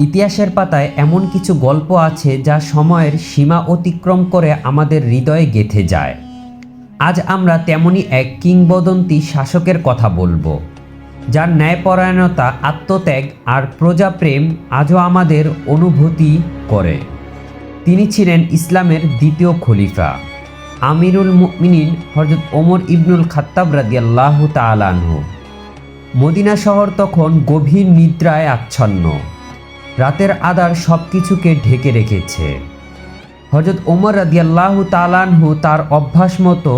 ইতিহাসের পাতায় এমন কিছু গল্প আছে যা সময়ের সীমা অতিক্রম করে আমাদের হৃদয়ে গেঁথে যায়। আজ আমরা তেমনি এক কিংবদন্তি শাসকের কথা বলব, যার ন্যায়পরায়ণতা, আত্মত্যাগ আর প্রজাপ্রেম আজও আমাদের অনুভূতি করে। তিনি ছিলেন ইসলামের দ্বিতীয় খলিফা, আমিরুল মুমিনিন হজরত ওমর ইবনুল খাত্তাব রাদিয়াল্লাহু তালানহু মদিনা শহর তখন গভীর নিদ্রায় আচ্ছন্ন। রাতের আধার সব কিছুকে ঢেকে রেখেছে। হজরত ওমর রাদিয়াল্লাহু তালানহু তার অভ্যাস মতো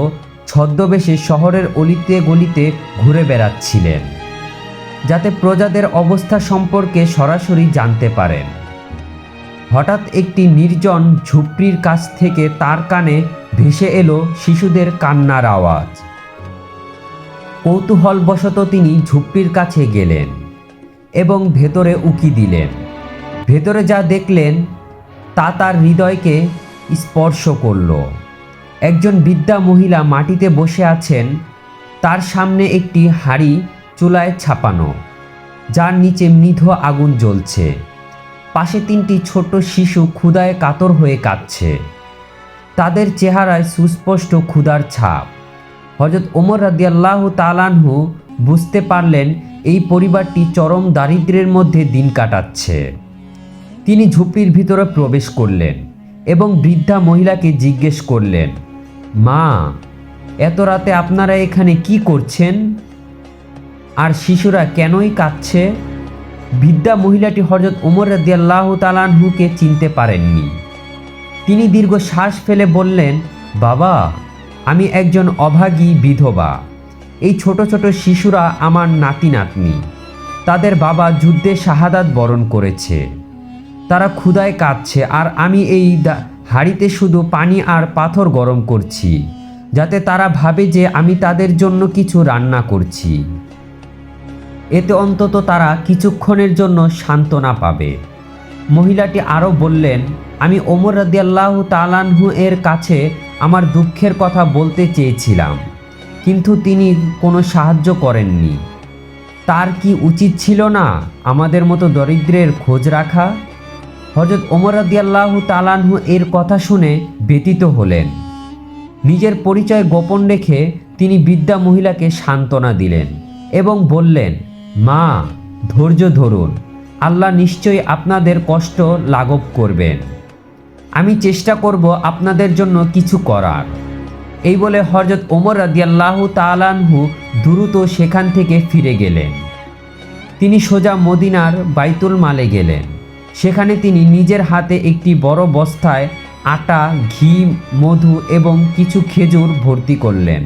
ছদ্মবেশে শহরের অলিতে গলিতে ঘুরে বেড়াচ্ছিলেন, যাতে প্রজাদের অবস্থা সম্পর্কে সরাসরি জানতে পারেন। হঠাৎ একটি নির্জন ঝুপড়ির কাছ থেকে তার কানে ভেসে এলো শিশুদের কান্নার আওয়াজ। কৌতূহলবশত তিনি ঝুপড়ির কাছে গেলেন এবং ভেতরে উকি দিলেন। ভেতরে যা দেখলেন, তা তার হৃদয়কে স্পর্শ করল। একজন বৃদ্ধা মহিলা মাটিতে বসে আছেন, তার সামনে একটি হাড়ি চুলায় ছাপানো, যার নিচে মৃধ আগুন জ্বলছে। পাশে তিনটি ছোট শিশু ক্ষুদায় কাতর হয়ে কাঁদছে। তাদের চেহারায় সুস্পষ্ট ক্ষুধার ছাপ। হজরত ওমর রাদিয়াল্লাহ তালানহু বুঝতে পারলেন, এই পরিবারটি চরম দারিদ্র্যের মধ্যে দিন কাটাচ্ছে। তিনি ঝুপড়ির ভিতরে প্রবেশ করলেন এবং বৃদ্ধা মহিলাকে জিজ্ঞেস করলেন, মা, এত রাতে আপনারা এখানে কি করছেন? আর শিশুরা কেনই কাঁদছে? বৃদ্ধা মহিলাটি হজরত ওমর রাদিয়াল্লাহ তালানহুকে চিনতে পারেননি। তিনি দীর্ঘ শ্বাস ফেলে বললেন, বাবা, আমি একজন অভাগী বিধবা। এই ছোট ছোট শিশুরা আমার নাতি নাতনি তাদের বাবা যুদ্ধে শাহাদাত বরণ করেছে। তারা ক্ষুদায় কাঁদছে, আর আমি এই হাঁড়িতে শুধু পানি আর পাথর গরম করছি, যাতে তারা ভাবে যে আমি তাদের জন্য কিছু রান্না করছি। এতে অন্তত তারা কিছুক্ষণের জন্য সান্ত্বনা পাবে। মহিলাটি আরও বললেন, আমি ওমর রাদিয়াল্লাহ তালানহু এর কাছে আমার দুঃখের কথা বলতে চেয়েছিলাম, কিন্তু তিনি কোনো সাহায্য করেননি। তার কি উচিত ছিল না আমাদের মতো দরিদ্রের খোঁজ রাখা? হজরত ওমর রাদিয়াল্লাহ তালানহু এর কথা শুনে ব্যতীত হলেন। নিজের পরিচয় গোপন রেখে তিনি বিদ্যা মহিলাকে সান্ত্বনা দিলেন এবং বললেন, মা, ধৈর্য ধরুন। আল্লাহ নিশ্চয়ই আপনাদের কষ্ট লাঘব করবেন। আমি চেষ্টা করব আপনাদের জন্য কিছু করার। এই বলে হজরত ওমর রাদিয়াল্লাহু তালানহু দ্রুত সেখান থেকে ফিরে গেলেন। তিনি সোজা মদিনার বাইতুল মালে গেলেন। সেখানে তিনি নিজের হাতে একটি বড় বস্তায় আটা, ঘি, মধু এবং কিছু খেজুর ভর্তি করলেন।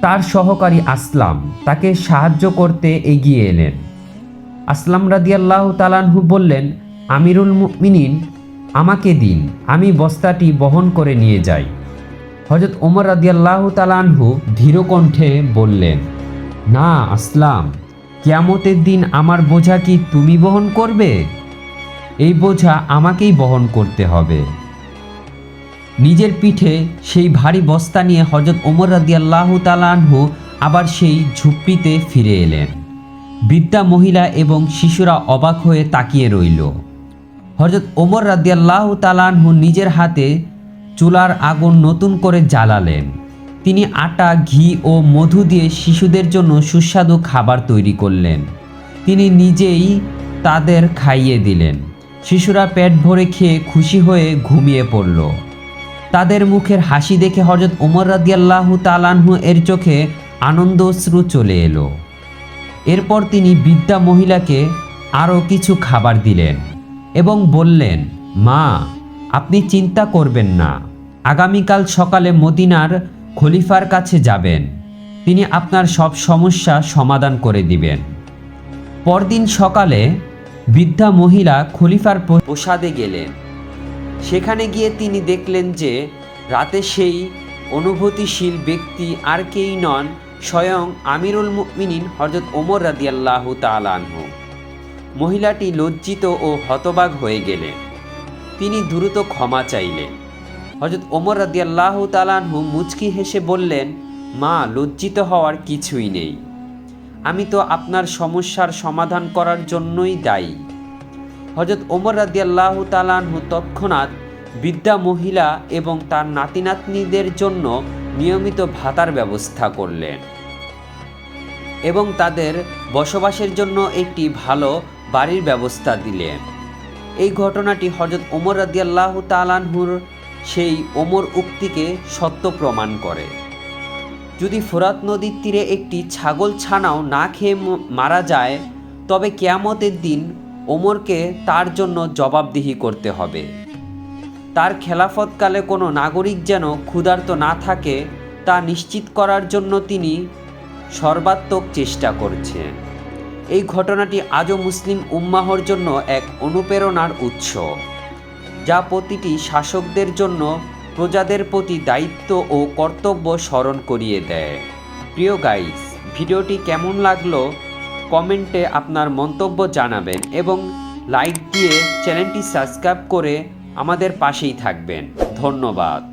তার সহকারী আসলাম। তাকে সাহায্য করতে এগিয়ে এলেন। আসলাম রাদিয়াল্লাহ তালানহু বললেন, আমিরুল মিনিন আমাকে দিন। আমি বস্তাটি বহন করে নিয়ে যাই। হজরত ওমর রাদিয়াল্লাহ তালানহু ধীরকণ্ঠে বললেন, না, আসলাম। কিয়ামতের দিন আমার বোঝা কি তুমি বহন করবে? এই বোঝা আমাকেই বহন করতে হবে। নিজের পিঠে সেই ভারী বস্তা নিয়ে হজরত ওমর রাদিয়াল্লাহ তালানহু আবার সেই ঝুপড়িতে ফিরে এলেন। বৃদ্ধা মহিলা এবং শিশুরা অবাক হয়ে তাকিয়ে রইল। হজরত ওমর রাদিয়াল্লাহ তালানহু নিজের হাতে চুলার আগুন নতুন করে জ্বালালেন। তিনি আটা, ঘি ও মধু দিয়ে শিশুদের জন্য সুস্বাদু খাবার তৈরি করলেন। তিনি নিজেই তাদের খাইয়ে দিলেন। শিশুরা পেট ভরে খেয়ে খুশি হয়ে ঘুমিয়ে পড়ল। তাদের মুখের হাসি দেখে হজরত ওমর রাদিয়াল্লাহু তালানহু এর চোখে আনন্দশ্রু চলে এলো। এরপর তিনি বৃদ্ধা মহিলাকে আরও কিছু খাবার দিলেন এবং বললেন, মা, আপনি চিন্তা করবেন না। আগামীকাল সকালে মদিনার খলিফার কাছে যাবেন। তিনি আপনার সব সমস্যা সমাধান করে দিবেন। পরদিন সকালে বৃদ্ধা মহিলা খলিফার প্রসাদে গেলেন। সেখানে গিয়ে তিনি দেখলেন যে রাতে সেই অনুভূতিশীল ব্যক্তি আর কেই নন, স্বয়ং আমিরুল মুমিনিন হজরত ওমর রাদিয়াল্লাহু তালানহু মহিলাটি লজ্জিত ও হতবাক হয়ে গেলেন। তিনি দ্রুত ক্ষমা চাইলেন। হজরত ওমর রাদিয়াল্লাহ তালানহু মুচকি হেসে বললেন, মা, লজ্জিত হওয়ার কিছুই নেই। আমি তো আপনার সমস্যার সমাধান করার জন্যই দায়ী। হজরত ওমর রাদিয়াল্লাহ তালানহু তৎক্ষণাৎ বৃদ্ধা মহিলা এবং তার নাতি নাতনিদের জন্য নিয়মিত ভাতার ব্যবস্থা করলেন এবং তাদের বসবাসের জন্য একটি ভালো বাড়ির ব্যবস্থা দিলেন। এই ঘটনাটি হজরত ওমর রাদিয়াল্লাহ তালানহুর সেই ওমর উক্তিকে সত্য প্রমাণ করে। যদি ফোরাত নদীর তীরে একটি ছাগল ছানাও না খেয়ে মারা যায়, তবে কেয়ামতের দিন ওমরকে তার জন্য জবাবদিহি করতে হবে। তার খেলাফতকালে কোনো নাগরিক যেন ক্ষুধার্ত না থাকে, তা নিশ্চিত করার জন্য তিনি সর্বাত্মক চেষ্টা করছে এই ঘটনাটি আজও মুসলিম উম্মাহর জন্য এক অনুপ্রেরণার উৎস, যা প্রতিটি শাসকদের জন্য প্রজাদের প্রতি দায়িত্ব ও কর্তব্য স্মরণ করিয়ে দেয়। প্রিয় গাইস, ভিডিওটি কেমন লাগল? কমেন্টে আপনার মন্তব্য জানাবেন এবং লাইক দিয়ে চ্যানেলটি সাবস্ক্রাইব করে আমাদের পাশেই থাকবেন। ধন্যবাদ।